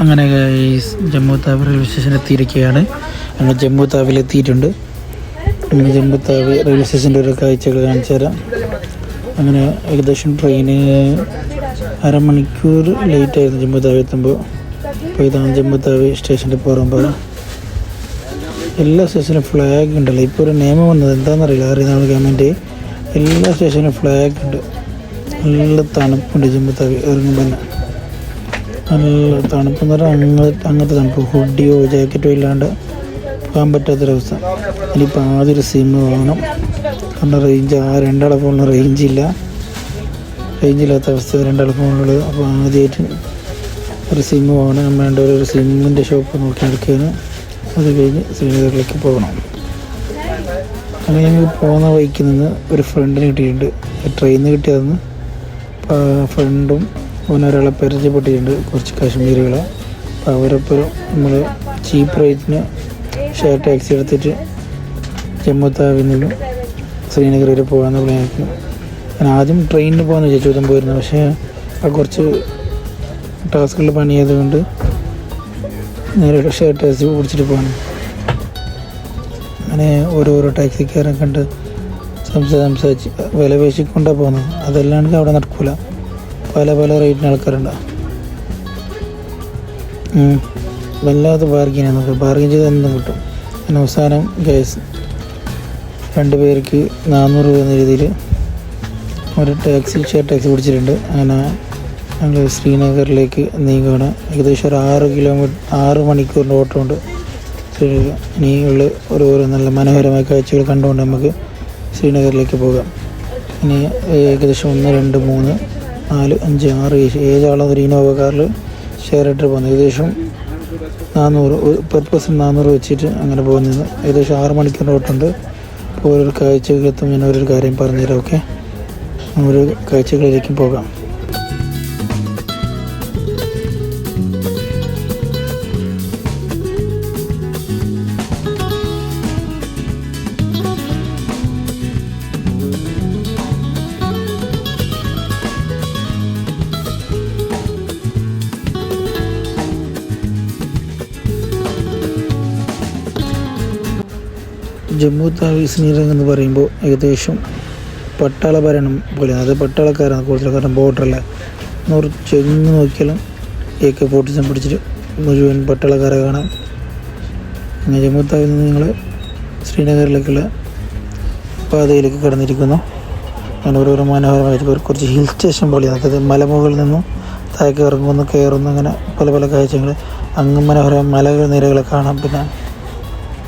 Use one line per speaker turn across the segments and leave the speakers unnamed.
അങ്ങനെ Jammu താവ് railway station എത്തിയിരിക്കുകയാണ്. ഞങ്ങൾ ജമ്മു താവിൽ എത്തിയിട്ടുണ്ട്. അങ്ങനെ ജമ്മു താവ് റെയിൽവേ സ്റ്റേഷന്റെ ഒരു കാഴ്ചകൾ കാണിച്ചു തരാം. അങ്ങനെ ഏകദേശം ട്രെയിന് അരമണിക്കൂർ ലേറ്റ് ആയിരുന്നു ജമ്മു താവ് എത്തുമ്പോൾ. അപ്പോൾ ഇതാണ് ജമ്മു താവ് സ്റ്റേഷന്റെ പുറമ്പോൾ എല്ലാ സ്റ്റേഷനും ഫ്ലാഗ് ഉണ്ടല്ലോ. ഇപ്പോൾ ഒരു നിയമം വന്നത് എന്താണെന്നറിയില്ല. അറിയുന്ന ഗവൺമെന്റ് എല്ലാ സ്റ്റേഷനും ഫ്ലാഗ് ഉണ്ട്. നല്ല തണുപ്പുണ്ട് ജമ്മു താവ്. ഇറങ്ങുമ്പോൾ തന്നെ. നല്ല തണുപ്പ് പറഞ്ഞാൽ അങ്ങനത്തെ തണുപ്പ്. ഹുഡിയോ ജാക്കറ്റോ ഇല്ലാണ്ട് പോകാൻ പറ്റാത്തൊരവസ്ഥ ഇനിയിപ്പോൾ ആദ്യം ഒരു സിം വാങ്ങണം. കാരണം റേഞ്ച് ആ രണ്ടാളെ ഫോണിൽ റേഞ്ച് ഇല്ല. റേഞ്ച് ഇല്ലാത്ത അവസ്ഥ രണ്ടാളെ ഫോണിലുള്ളത് അപ്പോൾ ആദ്യമായിട്ട് ഒരു സിം വാങ്ങണം. നമ്മൾ രണ്ടുപേരും ഒരു സിമ്മിന്റെ ഷോപ്പ് നോക്കി നടക്കുകയാണ്. അത് കഴിഞ്ഞ് ശ്രീനഗറിലേക്ക് പോകണം. അങ്ങനെ ഞങ്ങൾ പോകുന്ന വഴിക്ക് നിന്ന് ഒരു ഫ്രണ്ടിന് കിട്ടിയിട്ടുണ്ട്. ട്രെയിനിൽ കിട്ടിയതെന്ന് ഫ്രണ്ടും ഒരാളെ പരിചയപ്പെട്ടിട്ടുണ്ട്. കുറച്ച് കാശ്മീരികളെ. അപ്പോൾ അവരൊപ്പം നമ്മൾ ചീപ്പ് റേറ്റിന് ഷെയർ ടാക്സി എടുത്തിട്ട് ജമ്മു താവിൽ നിന്നും ശ്രീനഗർ വരെ പോകാമെന്ന് പ്ലാനിക്ക്. ഞാൻ ആദ്യം ട്രെയിനിന് പോകാമെന്ന് വിചാരിച്ചു ചോദ്യം പോയിരുന്നു. പക്ഷേ ആ കുറച്ച് ടാസ്കുകൾ പണിയായതുകൊണ്ട് നേരെ ഷെയർ ടാക്സി പിടിച്ചിട്ട് പോകണം അങ്ങനെ ഓരോരോ ടാക്സിക്കാരെ കണ്ട് സംസാരിച്ച് വില പേശിക്കൊണ്ടാണ് പോകുന്നത് അതെല്ലാം അവിടെ നടക്കൂല. പല പല റേറ്റിന് ആൾക്കാരുണ്ട്. വല്ലാത്ത ബാർഗിൻ നമുക്ക് ബാർഗിൻ ചെയ്ത് എന്തും കിട്ടും. അങ്ങനെ അവസാനം ഗ്യാസ് രണ്ട് പേർക്ക് നാനൂറ് രൂപ എന്ന രീതിയിൽ ഒരു ടാക്സി ഷെയർ ടാക്സി പിടിച്ചിട്ടുണ്ട്. അങ്ങനെ ഞങ്ങൾ ശ്രീനഗറിലേക്ക് നീങ്ങുകയാണ്. ഏകദേശം ഒരു ആറ് കിലോമീറ്റർ ആറ് മണിക്കൂറിന്റെ ഓട്ടം ഉണ്ട് ഇനിയുള്ള ഓരോരോ നല്ല മനോഹരമായ കാഴ്ചകൾ കണ്ടുകൊണ്ട് നമുക്ക് ശ്രീനഗറിലേക്ക് പോകാം. ഇനി ഏകദേശം ഒന്ന് രണ്ട് മൂന്ന് നാല് അഞ്ച് ആറ് ഏഴ് ഏഴാളും ഒരു ഇനോവ കാറിൽ ഷെയർ ഇട്ടിട്ട് പോകുന്നത് ഏകദേശം നാനൂറ് പെർ പേഴ്സൺ നാനൂറ് വെച്ചിട്ട് അങ്ങനെ പോകുന്നത് ഏകദേശം ആറ് മണിക്കൂർ ഓട്ടുണ്ട് അപ്പോൾ ഓരോ കാഴ്ചകളെത്തും ഞാൻ ഓരോരു കാര്യം പറഞ്ഞുതരാം ഓക്കെ ഓരോ കാഴ്ചകളിലേക്കും പോകാം. ജമ്മു താവി ശ്രീനഗർ എന്ന് പറയുമ്പോൾ ഏകദേശം പട്ടാള ഭരണം പോലെ അത് പട്ടാളക്കാരാണ് കൂടുതൽ കാരണം ബോർഡറല്ല എന്നൊരു ചെന്ന് നോക്കിയാലും എ കെ ഫോർട്ടിസം പിടിച്ചിട്ട് മുഴുവൻ പട്ടാളക്കാരെ കാണാം. അങ്ങനെ ജമ്മു താവിൽ നിന്ന് നിങ്ങൾ ശ്രീനഗറിലേക്കുള്ള പാതയിലേക്ക് കടന്നിരിക്കുന്നു. അങ്ങനെ ഓരോ മനോഹരമായിട്ട് കുറച്ച് ഹിൽ സ്റ്റേഷൻ പോലെയാണ്. അതായത് മലമുകളിൽ നിന്നും താഴേക്ക് ഇറങ്ങുന്നു കയറുന്നു അങ്ങനെ പല പല കാഴ്ചകൾ അങ്ങ് മനോഹര മലകൾ നിരകളെ കാണാം. പിന്നെ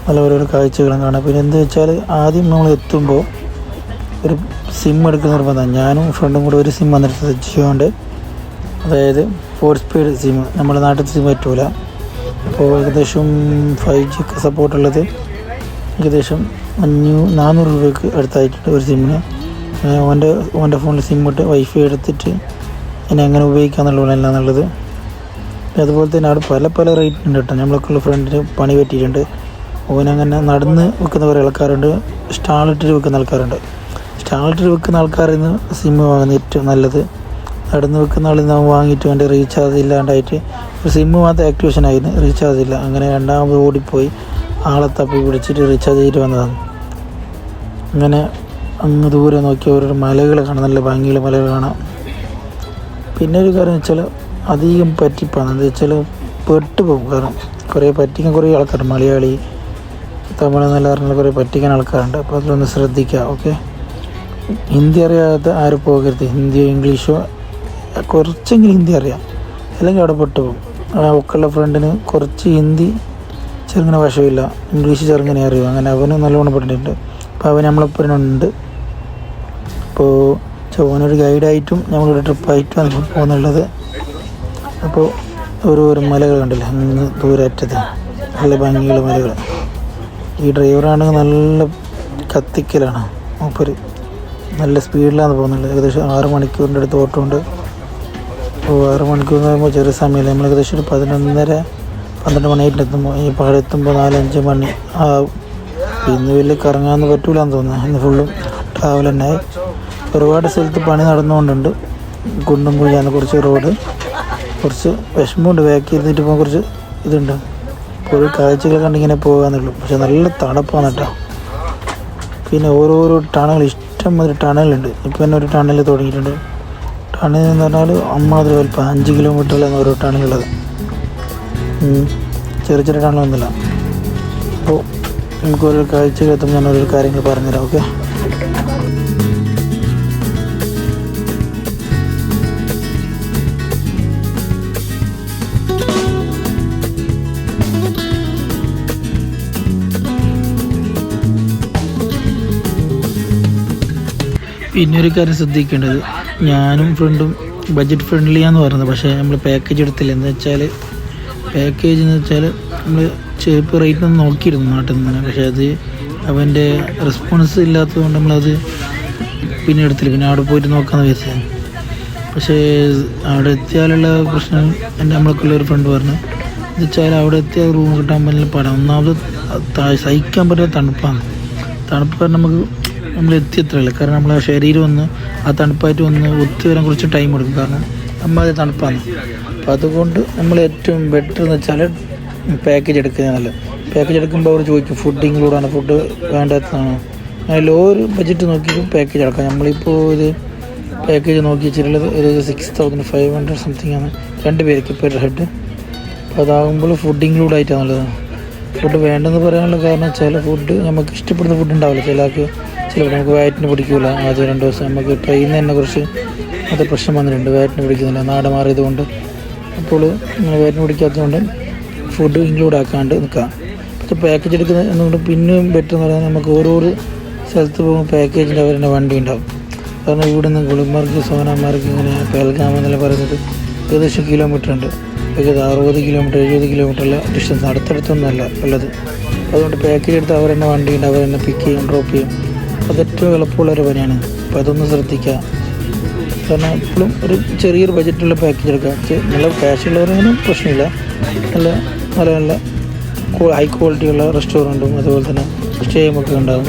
നല്ല ഓരോരോ കാഴ്ചകളും കാണാം. പിന്നെ എന്താ വെച്ചാൽ ആദ്യം നമ്മൾ എത്തുമ്പോൾ ഒരു സിം എടുക്കുന്ന നിർബന്ധമാണ്. ഞാനും ഫ്രണ്ടും കൂടെ ഒരു സിം വന്നിട്ട് സജ്ജിച്ചുകൊണ്ട് അതായത് ഫോർ സ്പീഡ് സിം നമ്മുടെ നാട്ടിൽ സിം പറ്റൂല. അപ്പോൾ ഏകദേശം ഫൈവ് ജി ഒക്കെ സപ്പോർട്ടുള്ളത് ഏകദേശം അഞ്ഞൂ നാനൂറ് രൂപയ്ക്ക് അടുത്തായിട്ടുണ്ട് ഒരു സിമ്മിന് ഓന്റെ ഓന്റെ ഫോണിൽ സിം ഇട്ട് വൈഫൈ എടുത്തിട്ട് ഇനി എങ്ങനെ ഉപയോഗിക്കാമെന്നുള്ളതല്ല എന്നുള്ളത് അതുപോലെ തന്നെ അവിടെ പല പല റേറ്റ് ഉണ്ട് കേട്ടോ. നമ്മളൊക്കെയുള്ള ഫ്രണ്ടിന് പണി പറ്റിയിട്ടുണ്ട്. ഓനങ്ങനെ നടന്ന് വെക്കുന്ന കുറേ ആൾക്കാരുണ്ട്. സ്റ്റാളിട്ടിട്ട് വെക്കുന്ന ആൾക്കാരുണ്ട്. സ്റ്റാളിട്ടിട്ട് വെക്കുന്ന ആൾക്കാരിൽ നിന്ന് സിം വാങ്ങുന്ന ഏറ്റവും നല്ലത്. നടന്ന് വെക്കുന്ന ആളിൽ നിന്ന് വാങ്ങിയിട്ട് വേണ്ടി റീചാർജ് ഇല്ലാണ്ടായിട്ട് ഒരു സിമ്മ് മാത്രം ആക്ടിവേഷൻ ആയിരുന്നു. റീചാർജ് ഇല്ല. അങ്ങനെ രണ്ടാമത് ഓടിപ്പോയി. ആളെ തപ്പി പിടിച്ചിട്ട് റീചാർജ് ചെയ്തിട്ട് വന്നതാണ്. അങ്ങനെ അങ്ങ് ദൂരെ നോക്കി ഓരോരോ മലകൾ കാണാം. നല്ല ഭംഗിയുള്ള മലകൾ കാണാം. പിന്നെ ഒരു കാര്യം വെച്ചാൽ അധികം പറ്റിപ്പാണ് എന്താ വെച്ചാൽ പെട്ടുപോകും. കാരണം കുറേ പറ്റിക്കാൻ കുറേ ആൾക്കാർ മലയാളി തമിഴ് നല്ല പറഞ്ഞാൽ കുറേ പറ്റിക്കാൻ ആൾക്കാരുണ്ട്. അപ്പോൾ അതിലൊന്ന് ശ്രദ്ധിക്കുക ഓക്കെ ഹിന്ദി അറിയാത്ത ആരും പോകരുത്. ഹിന്ദിയോ ഇംഗ്ലീഷോ കുറച്ചെങ്കിലും ഹിന്ദി അറിയാം. അല്ലെങ്കിൽ അവിടെ പെട്ടുപോകും ഒക്കെയുള്ള ഫ്രണ്ടിന് കുറച്ച് ഹിന്ദി ചെറുങ്ങനെ ഭാഷയില്ല ഇംഗ്ലീഷ് ചെറുങ്ങനെ അറിയും. അങ്ങനെ അവന് നല്ലോണം പെട്ടിട്ടുണ്ട്. അപ്പോൾ അവൻ നമ്മളെപ്പോഴും ഉണ്ട് അപ്പോൾ ചോനൊരു ഗൈഡായിട്ടും ഞങ്ങളൊരു ട്രിപ്പായിട്ടും അതിപ്പോൾ പോകുന്നുള്ളത് അപ്പോൾ ഓരോരോ മലകൾ കണ്ടില്ല? അങ്ങ് ദൂരറ്റത്ത് നല്ല ഭംഗിയുള്ള മലകൾ. ഈ ഡ്രൈവറാണെങ്കിൽ നല്ല കത്തിക്കലാണ് മൂപ്പര്. നല്ല സ്പീഡിലാണ് പോകുന്നത്. ഏകദേശം ആറ് മണിക്കൂറിന്റെ അടുത്ത് ഓട്ടമുണ്ട്. അപ്പോൾ ആറ് മണിക്കൂർ എന്ന് പറയുമ്പോൾ ചെറിയ സമയമില്ല. നമ്മൾ ഏകദേശം ഒരു പതിനൊന്നര പന്ത്രണ്ട് മണിയായിട്ട് എത്തുമ്പോൾ ഈ പാടെ എത്തുമ്പോൾ നാലഞ്ച് മണി. ആ ഇന്ന് വലിയ കറങ്ങാമെന്ന് പറ്റൂലെന്ന് തോന്നുന്നു. ഇന്ന് ഫുള്ളും ട്രാവൽ തന്നെ ഒരുപാട് സ്ഥലത്ത് പണി നടന്നുകൊണ്ടുണ്ട്. കുണ്ടും കുഴിയാണ് കുറച്ച് റോഡ് കുറച്ച് വിഷമമുണ്ട്. ബാക്ക് ചെയ്തിട്ട് ഇപ്പോൾ കുറച്ച് ഇതുണ്ട്. ഒരു കാഴ്ചകൾ കണ്ടിങ്ങനെ പോകാന്നുള്ളൂ. പക്ഷെ നല്ല തണുപ്പാണ് കേട്ടോ. പിന്നെ ഓരോരോ ടണൽ ഇഷ്ടം മാതിരി ടണലുണ്ട്. ഇപ്പം തന്നെ ഒരു ടണൽ തുടങ്ങിയിട്ടുണ്ട്. ടണൽ എന്ന് പറഞ്ഞാൽ അമ്മാതിരി വലിപ്പം അഞ്ച് കിലോമീറ്ററിലാണ് ഓരോ ടണലുള്ളത്. ചെറിയ ചെറിയ ടണലൊന്നുമില്ല. അപ്പോൾ നമുക്ക് ഓരോ കാഴ്ചകളെത്തുമ്പോൾ ഞാൻ ഓരോ കാര്യങ്ങൾ പറഞ്ഞുതരാം ഓക്കെ? പിന്നെ ഒരു കാര്യം ശ്രദ്ധിക്കേണ്ടത് ഞാനും ഫ്രണ്ടും ബഡ്ജറ്റ് ഫ്രണ്ട്ലിയാന്ന് പറയുന്നത്. പക്ഷേ നമ്മൾ പാക്കേജ് എടുത്തില്ല? എന്ന് വെച്ചാൽ പാക്കേജ് എന്ന് വെച്ചാൽ നമ്മൾ ചെരുപ്പ് റേറ്റ് ഒന്ന് നോക്കിയിരുന്നു നാട്ടിൽ നിന്ന്. പക്ഷേ അത് അവന്റെ റെസ്പോൺസ് ഇല്ലാത്തതുകൊണ്ട് നമ്മളത് പിന്നെ എടുത്തില്ല. പിന്നെ അവിടെ പോയിട്ട് നോക്കാമെന്ന് വിചാരിച്ചത്. പക്ഷേ അവിടെ എത്തിയാലുള്ള പ്രശ്നം എന്റെ നമ്മളൊക്കെയുള്ള ഒരു ഫ്രണ്ട് പറഞ്ഞു. എന്ന് വെച്ചാൽ അവിടെ എത്തിയ റൂം കിട്ടാൻ പറ്റില്ല. പടം ഒന്നാമത് സഹിക്കാൻ പറ്റുന്ന തണുപ്പാണ്. തണുപ്പ് നമുക്ക് നമ്മൾ എത്തിയത്രയല്ല കാരണം നമ്മളെ ശരീരം ഒന്ന് ആ തണുപ്പായിട്ട് ഒന്ന് ഒത്തു വരാൻ കുറച്ച് ടൈം എടുക്കും. കാരണം അമ്മാതിരി തണുപ്പാണ്. അപ്പോൾ അതുകൊണ്ട് നമ്മൾ ഏറ്റവും ബെറ്റർ എന്ന് വെച്ചാൽ പാക്കേജ് എടുക്കുന്നത് നല്ലത്. പാക്കേജ് എടുക്കുമ്പോൾ അവർ ചോദിക്കും ഫുഡ് ഇൻക്ലൂഡാണ് ഫുഡ് വേണ്ടാത്തതാണ്? അങ്ങനെ ലോ ഒരു ബഡ്ജറ്റ് നോക്കിയിട്ട് പാക്കേജ് എടുക്കാം നമ്മളിപ്പോൾ ഒരു പാക്കേജ് നോക്കി വെച്ചിട്ടുള്ളത് ഒരു six thousand five hundred something ആണ്. രണ്ട് പേർക്ക് പെർ ഹെഡ് അപ്പോൾ അതാകുമ്പോൾ ഫുഡ് ഇൻക്ലൂഡ് ആയിട്ടാണുള്ളത് ഫുഡ് വേണ്ടെന്ന് പറയാനുള്ള കാരണം വെച്ചാൽ ഫുഡ് നമുക്ക് ഇഷ്ടപ്പെടുന്ന ഫുഡ് ഉണ്ടാവില്ല. ചിലർക്ക് ചിലപ്പോൾ നമുക്ക് വയറ്റിന് പിടിക്കില്ല ആദ്യം രണ്ട് ദിവസം നമുക്ക് ട്രെയിനിൽ തന്നെ കുറച്ച് അത് പ്രശ്നം വന്നിട്ടുണ്ട്. വയറ്റിന് പിടിക്കുന്നില്ല. നാട് മാറിയത് കൊണ്ട് അപ്പോൾ ഇങ്ങനെ വയറ്റിന് പിടിക്കാത്തതുകൊണ്ട് ഫുഡ് ഇൻക്ലൂഡ് ആക്കാണ്ട് നിൽക്കാം. പക്ഷേ പാക്കേജ് എടുക്കുന്ന എന്നുകൊണ്ട് പിന്നെയും ബെറ്റർ എന്ന് പറയുന്നത് നമുക്ക് ഓരോരോ സ്ഥലത്ത് പോകുമ്പോൾ പാക്കേജിന്റെ അവരുടെ വണ്ടി ഉണ്ടാവും. കാരണം ഇവിടെ നിന്ന് ഗുളിമാർക്ക് സോനാമാർക്ക് ഇങ്ങനെ പേൽഗാം എന്നെല്ലാം പറയുന്നത് ഏകദേശം കിലോമീറ്റർ ഉണ്ട്. ഏകദേശം അറുപത് കിലോമീറ്റർ എഴുപത് കിലോമീറ്ററുള്ള ഡിസ്റ്റൻസ് അടുത്തടുത്തൊന്നുമല്ല ഉള്ളത്. അതുകൊണ്ട് പാക്കേജ് എടുത്ത് അവർ തന്നെ വണ്ടി ഉണ്ട് അവർ തന്നെ പിക്ക് ചെയ്യും ഡ്രോപ്പ് ചെയ്യും. അത് ഏറ്റവും എളുപ്പമുള്ള ഒരു പണിയാണ്. അപ്പോൾ അതൊന്ന് ശ്രദ്ധിക്കുക. കാരണം എപ്പോഴും ഒരു ചെറിയൊരു ബജറ്റുള്ള പാക്കേജ് എടുക്കുക. നല്ല ക്യാഷ് ഉള്ളവരങ്ങനെ പ്രശ്നമില്ല. നല്ല നല്ല നല്ല ഹൈ ക്വാളിറ്റിയുള്ള റെസ്റ്റോറന്റും അതുപോലെ തന്നെ സ്റ്റേയും ഒക്കെ ഉണ്ടാകും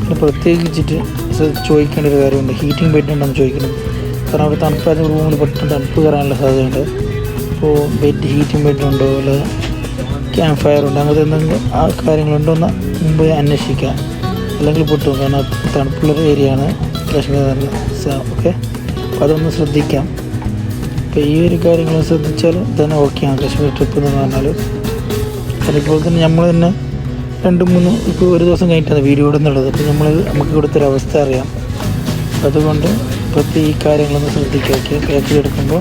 പിന്നെ പ്രത്യേകിച്ചിട്ട് ചോദിക്കേണ്ട ഒരു കാര്യമുണ്ട്. ഹീറ്റിംഗ് ബെഡ് ഉണ്ടെന്ന് ചോദിക്കണം കാരണം അവിടെ തണുപ്പായ റൂമിൽ പെട്ടെന്ന് തണുപ്പ് കയറാനുള്ള സാധ്യതയുണ്ട്. അപ്പോൾ ബെഡ് ഹീറ്റിംഗ് ബെഡ് ഉണ്ടോ? അല്ല ക്യാമ്പ് ഫയർ ഉണ്ടോ? അങ്ങനത്തെ എന്തെങ്കിലും ആ കാര്യങ്ങളുണ്ടോ? എന്ന് മുമ്പ് അന്വേഷിക്കുക. അല്ലെങ്കിൽ പൊട്ടും കാരണം തണുപ്പുള്ളൊരു ഏരിയയാണ് കാശ്മീർ ഓക്കെ അപ്പോൾ അതൊന്ന് ശ്രദ്ധിക്കാം. അപ്പോൾ ഈ ഒരു കാര്യങ്ങൾ ശ്രദ്ധിച്ചാൽ തന്നെ ഓക്കെയാണ് കാശ്മീർ ട്രിപ്പ് എന്ന് പറഞ്ഞാൽ ഇപ്പോൾ തന്നെ നമ്മൾ തന്നെ രണ്ട് മൂന്ന് ഇപ്പോൾ ഒരു ദിവസം കഴിഞ്ഞിട്ടാണ് വീഡിയോ ഇടുന്നുള്ളത്. അപ്പോൾ നമ്മൾ നമുക്ക് ഇവിടുത്തെ അവസ്ഥ അറിയാം. അതുകൊണ്ട് ഇപ്പോഴത്തെ ഈ കാര്യങ്ങളൊന്ന് ശ്രദ്ധിക്കുക ഓക്കെ എടുക്കുമ്പോൾ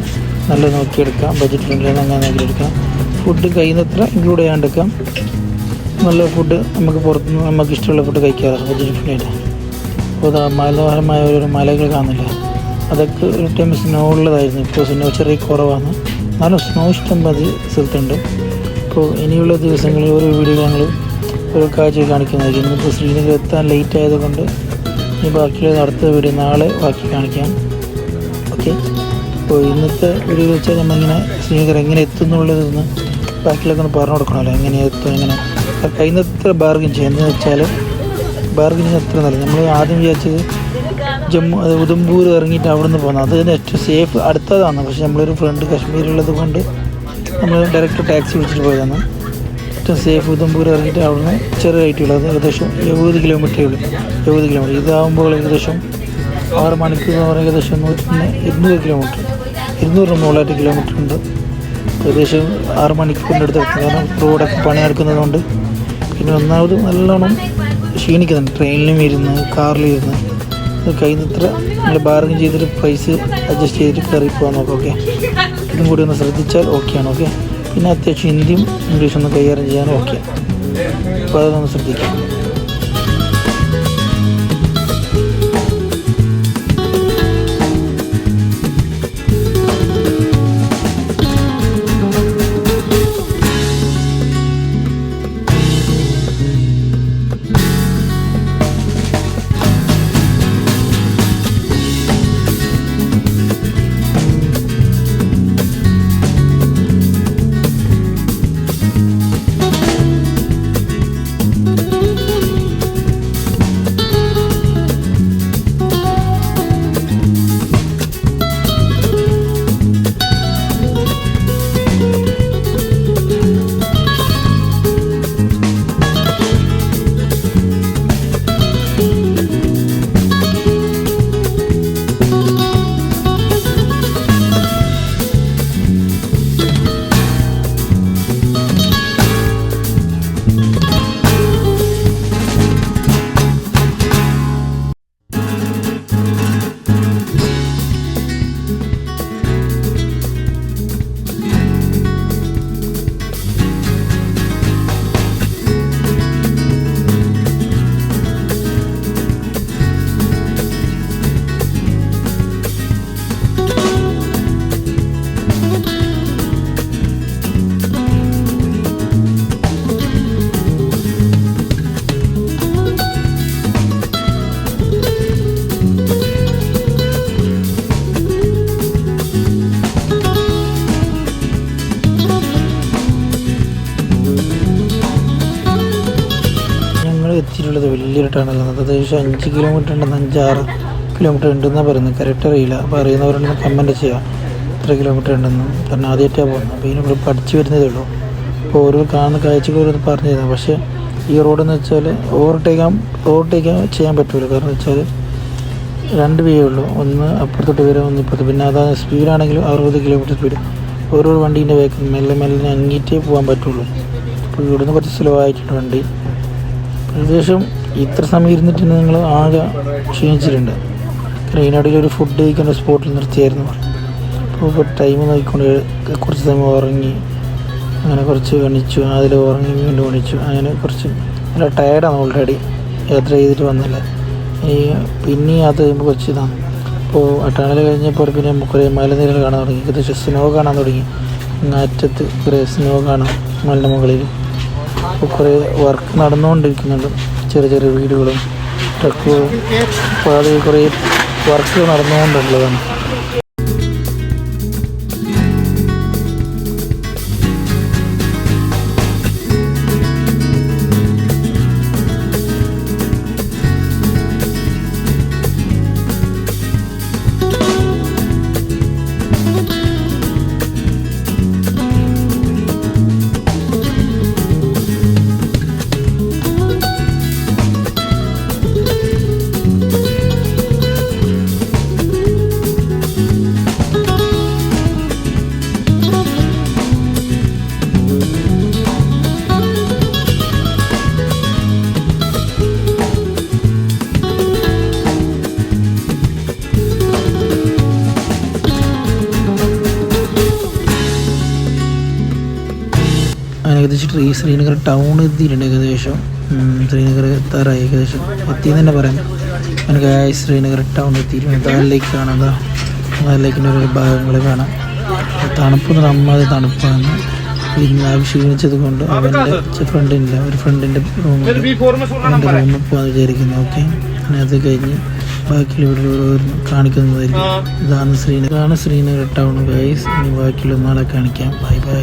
നല്ല നോക്കിയെടുക്കാം. ബഡ്ജറ്റ് ഫ്രണ്ട്ലി അങ്ങനെ നോക്കിയെടുക്കാം. ഫുഡ് കഴിയുന്നത്ര ഇൻക്ലൂഡ് ചെയ്യാണ്ടെടുക്കാം നല്ല ഫുഡ് നമുക്ക് പുറത്തുനിന്ന് നമുക്ക് ഇഷ്ടമുള്ള ഫുഡ് കഴിക്കാറുണ്ട് ബഡ്ജറ്റ് ഫ്രണ്ട്ലി അപ്പോൾ മനോഹരമായ ഒരു മലകൾ കാണുന്നില്ല? അതൊക്കെ ഒരു ടൈം സ്നോ ഉള്ളതായിരുന്നു ഇപ്പോൾ സ്നോ ചെറിയ കുറവാണ്. എന്നാലും സ്നോ ഇഷ്ടം മതി സ്ഥലത്തുണ്ട് അപ്പോൾ ഇനിയുള്ള ദിവസങ്ങളിൽ ഓരോ വീഡിയോ ഞങ്ങൾ ഓരോ കാഴ്ച കാണിക്കുന്നതായിരിക്കും. ഇന്നിപ്പോൾ ശ്രീനഗർ എത്താൻ ലേറ്റ് ആയതുകൊണ്ട് ഇനി ബാക്കിയുള്ള അടുത്ത വീഡിയോ നാളെ ബാക്കി കാണിക്കാം. ഓക്കെ അപ്പോൾ ഇന്നത്തെ വീഡിയോ വെച്ചാൽ നമ്മളിങ്ങനെ ശ്രീനഗർ എങ്ങനെ എത്തുന്നുള്ളതെന്ന് ബാക്കിയിലൊക്കെ ഒന്ന് പറഞ്ഞു കൊടുക്കണമല്ലോ എങ്ങനെ എത്തും എങ്ങനെ കഴിയുന്നത്ര ബാർഗിൻ ചെയ്യുക എന്ന് വെച്ചാൽ ബാർഗിൻ ബാർഗിനിങ് അത്ര നല്ലത്. നമ്മൾ ആദ്യം വിചാരിച്ചത് ജമ്മു അത് ഉദംപൂർ ഇറങ്ങിയിട്ട് അവിടെ നിന്ന് പോകുന്നത് അത് ഏറ്റവും സേഫ് അടുത്തതാണ്. പക്ഷേ നമ്മളൊരു ഫ്രണ്ട് കാശ്മീരിലുള്ളത് കൊണ്ട് നമ്മൾ ഡയറക്റ്റ് ടാക്സി വിളിച്ചിട്ട് പോയതാണ്. ഏറ്റവും സേഫ് ഉദംപൂർ ഇറങ്ങിയിട്ട് അവിടുന്ന് ചെറിയ റേറ്റുള്ളത് ഏകദേശം എഴുപത് കിലോമീറ്ററേ ഉള്ളൂ. എഴുപത് കിലോമീറ്റർ ഇതാകുമ്പോൾ ഏകദേശം ആറ് മണിക്കൂർ എന്ന് പറയുന്നത് ഏകദേശം നൂറ്റി ഇരുന്നൂറ് കിലോമീറ്റർ ഇരുന്നൂറിന് മുകളിലായിട്ട് കിലോമീറ്റർ ഉണ്ട്. ഏകദേശം ആറ് മണിക്കൂറിന്റെ അടുത്ത് കാരണം റോഡൊക്കെ പണിയെടുക്കുന്നതുകൊണ്ട് പിന്നെ ഒന്നാമത് നല്ലോണം ക്ഷീണിക്കുന്നുണ്ട്. ട്രെയിനിലും ഇരുന്ന് കാറിലും ഇരുന്ന്. കയ്യിൽ നിന്ന് ഇത്ര നമ്മൾ ബാർഗിൻ ചെയ്തിട്ട് പ്രൈസ് അഡ്ജസ്റ്റ് ചെയ്തിട്ട് കയറി പോകാൻ നോക്കാം ഓക്കെ ഇതും കൂടി ഒന്ന് ശ്രദ്ധിച്ചാൽ ഓക്കെയാണ് ഓക്കെ പിന്നെ അത്യാവശ്യം ഹിന്ദിയും ഇംഗ്ലീഷും ഒന്ന് കൈകാര്യം ചെയ്യാനും ഓക്കെ അപ്പോൾ അതൊന്ന് ശ്രദ്ധിക്കാം. എത്തിയിട്ടുള്ളത് വലിയൊരു ടണലാണ് ഏകദേശം അഞ്ച് കിലോമീറ്റർ ഉണ്ടെന്ന് അഞ്ചാറ് കിലോമീറ്റർ ഉണ്ടെന്നാണ് പറയുന്നത്. കറക്റ്റ് അറിയില്ല. അപ്പോൾ അറിയുന്നവരുണ്ടെന്ന് കമന്റ് ചെയ്യാം. എത്ര കിലോമീറ്റർ ഉണ്ടെന്ന്. കാരണം ആദ്യമായിട്ടാണ് പോകുന്നത്. അപ്പോൾ ഇതിനെ പഠിച്ചു വരുന്നതേ ഉള്ളൂ. അപ്പോൾ ഓരോ കാണുന്ന കാഴ്ചകൾ ഓരോന്ന് പറഞ്ഞു തരുന്നത് പക്ഷേ ഈ റോഡെന്ന് വെച്ചാൽ ഓവർടേക്കാൻ ഓവർടേക്കാൻ ചെയ്യാൻ പറ്റില്ല കാരണം വെച്ചാൽ രണ്ട് വേ ഉള്ളൂ. ഒന്ന് അപ്പുറത്തോട്ട് വരാം ഒന്ന് ഇപ്പുറത്ത്. പിന്നെ അതാ സ്പീഡാണെങ്കിലും അറുപത് കിലോമീറ്റർ സ്പീഡ് ഓരോ വണ്ടീന്റെ വേഗം മെല്ലെ മെല്ലെ അങ്ങിയിട്ടേ പോകാൻ പറ്റുള്ളൂ. അപ്പോൾ ഇവിടുന്ന് കുറച്ച് സ്ലോ ആയിട്ടുണ്ട് വണ്ടി. ഏകദേശം ഇത്ര സമയം ഇരുന്നിട്ട് നിങ്ങൾ ആകെ ക്ഷീണിച്ചിട്ടുണ്ട്. കാരണം ഒരു ഫുഡ് കഴിക്കേണ്ട സ്പോട്ടിൽ നിർത്തിയായിരുന്നു. അപ്പോൾ ഇപ്പോൾ ടൈം നോക്കിക്കൊണ്ട് കുറച്ച് സമയം ഉറങ്ങി അങ്ങനെ കുറച്ച് കണിച്ചു അതിൽ ഉറങ്ങി വീണ്ടും കണിച്ചു അങ്ങനെ കുറച്ച് നല്ല ടയർഡാണ് ഓൾറെഡി യാത്ര ചെയ്തിട്ട് വന്നല്ലേ. ഈ പിന്നെ യാത്ര ചെയ്യുമ്പോൾ കുറച്ച് ഇതാണ്. അപ്പോൾ ടണൽ കഴിഞ്ഞപ്പോൾ പിന്നെ കുറേ മലനിരകൾ കാണാൻ തുടങ്ങി. ഏകദേശം സ്നോ കാണാൻ തുടങ്ങി. അറ്റത്ത് കുറേ സ്നോ കാണാം മലിന്റെ മുകളിൽ അപ്പോൾ കുറേ വർക്ക് നടന്നുകൊണ്ടിരിക്കുന്നുണ്ട്. ചെറിയ ചെറിയ വീടുകളും ട്രക്കുകളും അപ്പോൾ അത് കുറേ വർക്ക് നടന്നുകൊണ്ടുള്ളതാണ്. ശ്രീനഗർ ടൗൺ എത്തിയിട്ടുണ്ട് ഏകദേശം. ശ്രീനഗർ എത്താറായി ഏകദേശം. എത്തിയെന്ന് തന്നെ പറയാം. എനിക്ക് ശ്രീനഗർ ടൗൺ എത്തിയിട്ടുണ്ട്. താലിലേക്ക് കാണാം താലിലേക്കിന്റെ ഓരോ ഭാഗങ്ങൾ കാണാം. തണുപ്പ് നമ്മത് തണുപ്പാണ്. പിന്നെ ക്ഷീണിച്ചത് കൊണ്ട് അവന്റെ ഫ്രണ്ടിന്റെ ഒരു ഫ്രണ്ടിന്റെ റൂമിൽ റൂമിൽ പോകാൻ വിചാരിക്കുന്നു. ഓക്കെ അങ്ങനെ അത് കഴിഞ്ഞ് ബാക്കിയുള്ള ഇവിടെ കാണിക്കുന്നതായിരിക്കും ഇതാണ് ശ്രീനഗർ ഇതാണ് ശ്രീനഗർ ടൗൺ ഗൈസ് ഇനി ബാക്കിയുള്ള നാളെ കാണിക്കാം. Bye bye